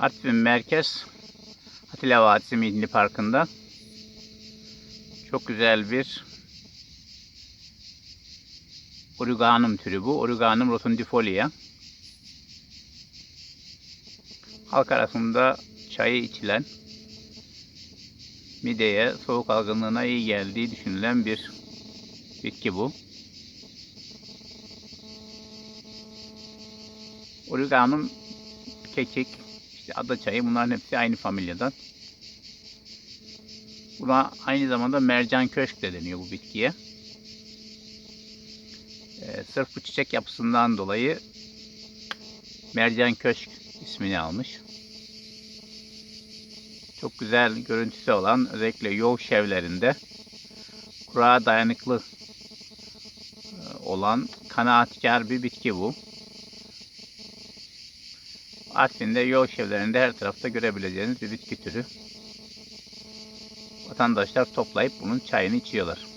Artvin Merkez Atilla Vadisi Milli Parkı'nda çok güzel bir Origanum türü bu. Origanum rotundifolia. Halk arasında çayı içilen mideye, soğuk algınlığına iyi geldiği düşünülen bir bitki bu. Origanum, kekik, işte ada çayı bunların hepsi aynı familyadan. Buna aynı zamanda mercan köşk de deniyor bu bitkiye. Ee, sırf bu çiçek yapısından dolayı mercan köşk ismini almış. Çok güzel görüntüsü olan özellikle yol şevlerinde kurağa dayanıklı e, olan kanaatkar bir bitki bu. Artvin'de yol şevlerinde her tarafta görebileceğiniz bir bitki türü. Vatandaşlar toplayıp bunun çayını içiyorlar.